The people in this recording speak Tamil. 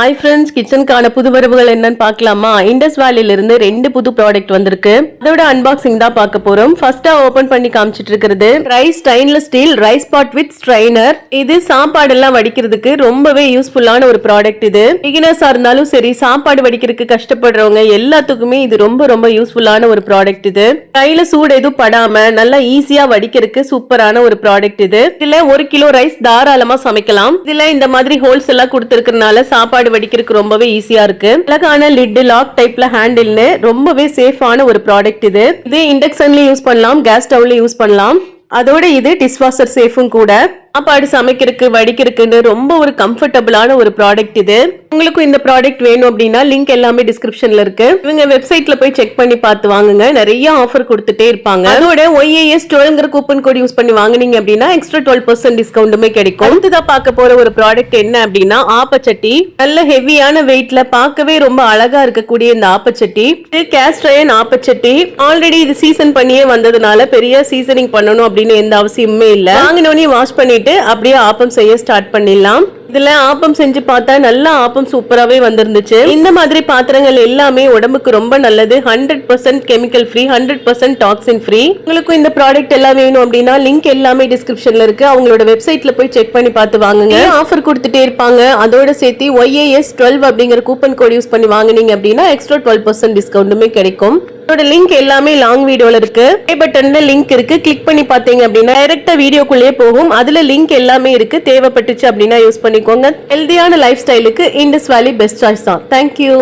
ஹாய் ஃப்ரெண்ட்ஸ் கிச்சனுக்கான புது வரவுகள் என்னன்னு பார்க்கலாமா? இண்டஸ் வேலில இருந்து ரெண்டு புது ப்ராடக்ட் வந்திருக்கு. அதோட அன்பாக்சிங் தான் பார்க்க போறோம். ஃபர்ஸ்டா ஓபன் பண்ணி காமிச்சிட்டு இருக்கிறது. Rice stainless steel rice pot with strainer இது சாப்பாடு எல்லாம் வடிக்கிறதுக்கு ரொம்பவே யூஸ்ஃபுல்லான ஒரு ப்ராடக்ட் இது. பிகினர்ஸா இருந்தாலும் சரி சாப்பாடு வடிக்கிறதுக்கு கஷ்டப்படுறவங்க எல்லாத்துக்குமே இது ரொம்ப ரொம்ப யூஸ்ஃபுல்லான ஒரு ப்ராடக்ட் இது. கையில சூடு எதுவும் படாம நல்லா ஈஸியா வடிக்கிறதுக்கு சூப்பரான ஒரு ப்ராடக்ட் இது. இதுல ஒரு கிலோ ரைஸ் தாராளமா சமைக்கலாம். இதுல இந்த மாதிரி ஹோல்ஸ் எல்லாம் கொடுத்துருக்கறனால சாப்பாடு வடிக்கிறதுக்கு ரொம்பவே ஈஸியா இருக்கு. அழகான லிட் லாக் டைப்ல ஹேண்டில்னு ரொம்பவே சேஃபான ஒரு ப்ராடக்ட் இது. இது இண்டக்ஷன்லயும் யூஸ் பண்ணலாம் கேஸ் ஸ்டவ்லயும் யூஸ் பண்ணலாம். அதோட இது டிஷ்வாஷர் சேஃபும் கூட. சாப்பாடு சமைக்கிறதுக்கு வடிக்கிறதுக்குன்னு ரொம்ப ஒரு கம்ஃபர்டபுளான ஒரு ப்ராடக்ட் இது. உங்களுக்கும் இந்த ப்ராடக்ட் வேணும் அப்படின்னா லிங்க் எல்லாமே டிஸ்கிரிப்ஷன்ல இருக்கு. இவங்க வெப்சைட்ல போய் செக் பண்ணி பார்த்து வாங்குங்க. நிறைய ஆஃபர் கொடுத்துட்டே இருப்பாங்க. அதோட ஒய்ஏஎஸ் டுவெல்ங்கிற கூப்பன் கோட் யூஸ் பண்ணி வாங்குனீங்க அப்படின்னா எக்ஸ்ட்ரா டுவெல் பர்சன்ட் டிஸ்கவுண்ட்டுமே கிடைக்கும். அடுத்ததா பார்க்க போற ஒரு ப்ராடக்ட் என்ன அப்படின்னா ஆப்பச்சட்டி. நல்ல ஹெவியான வெயிட்ல பார்க்கவே ரொம்ப அழகா இருக்கக்கூடிய இந்த ஆப்பச்சட்டி. இது கேஸ்ட்ரயன் ஆப்பச்சட்டி. ஆல்ரெடி இது சீசன் பண்ணியே வந்ததுனால பெரிய சீசனிங் பண்ணணும் அப்படின்னு எந்த அவசியமுமே இல்லை. வாங்கினோடனே வாஷ் போயிட்டு அப்படியே ஆப்பம் செய்ய ஸ்டார்ட் பண்ணிடலாம். இதுல ஆப்பம் செஞ்சு பார்த்தா நல்ல ஆப்பம் சூப்பராகவே வந்திருந்துச்சு. இந்த மாதிரி பாத்திரங்கள் எல்லாமே உடம்புக்கு ரொம்ப நல்லது. Hundred percent chemical free hundred percent toxin free உங்களுக்கும் இந்த ப்ராடக்ட் எல்லாம் வேணும் அப்படின்னா லிங்க் எல்லாமே டிஸ்கிரிப்ஷன்ல இருக்கு. அவங்களோட வெப்சைட்ல போய் செக் பண்ணி பார்த்து வாங்குங்க. ஆஃபர் கொடுத்துட்டே இருப்பாங்க. அதோட சேர்த்து ஒய்ஏஎஸ் டுவெல் அப்படிங்கிற கூப்பன் கோட் யூஸ் பண்ணி வாங்குனீங்க அப்படின்னா எக்ஸ்ட்ரா டுவெல் பர்சன்ட் டிஸ்கவுண்ட்டுமே கிடைக்கும். இதோட லிங்க் எல்லாமே லாங் வீடியோல இருக்கு. ஐ பட்டன்ல லிங்க் இருக்கு. கிளிக் பண்ணி பார்த்தீங்க அப்படின்னா டைரக்டா வீடியோக்குள்ளேயே போகும். அதுல லிங்க் எல்லாமே இருக்கு. தேவைப்பட்டுச்சு அப்படின்னா யூஸ் பண்ணிக்கோங்க. ஹெல்தியான லைஃப் ஸ்டைலுக்கு இண்டஸ் வேலி பெஸ்ட் சாய்ஸ் தான். தேங்க்யூ